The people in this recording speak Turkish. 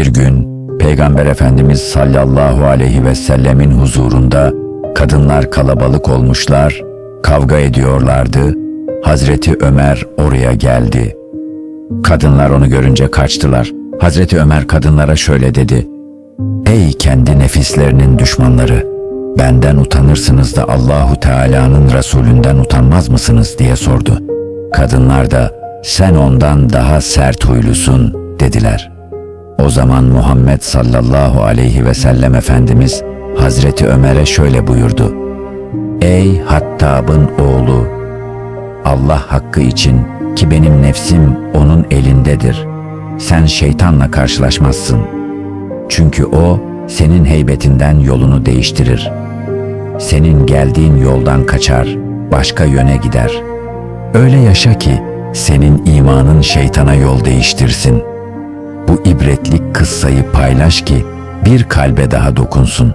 Bir gün Peygamber Efendimiz sallallahu aleyhi ve sellemin huzurunda kadınlar kalabalık olmuşlar, kavga ediyorlardı. Hazreti Ömer oraya geldi. Kadınlar onu görünce kaçtılar. Hazreti Ömer kadınlara şöyle dedi. Ey kendi nefislerinin düşmanları! Benden utanırsınız da Allahu Teala'nın Resulünden utanmaz mısınız diye sordu. Kadınlar da sen ondan daha sert huylusun dediler. O zaman Muhammed sallallahu aleyhi ve sellem Efendimiz Hazreti Ömer'e şöyle buyurdu. Ey Hattab'ın oğlu! Allah hakkı için ki benim nefsim onun elindedir. Sen şeytanla karşılaşmazsın. Çünkü o senin heybetinden yolunu değiştirir. Senin geldiğin yoldan kaçar, başka yöne gider. Öyle yaşa ki senin imanın şeytana yol değiştirsin. İbretlik kıssayı paylaş ki bir kalbe daha dokunsun.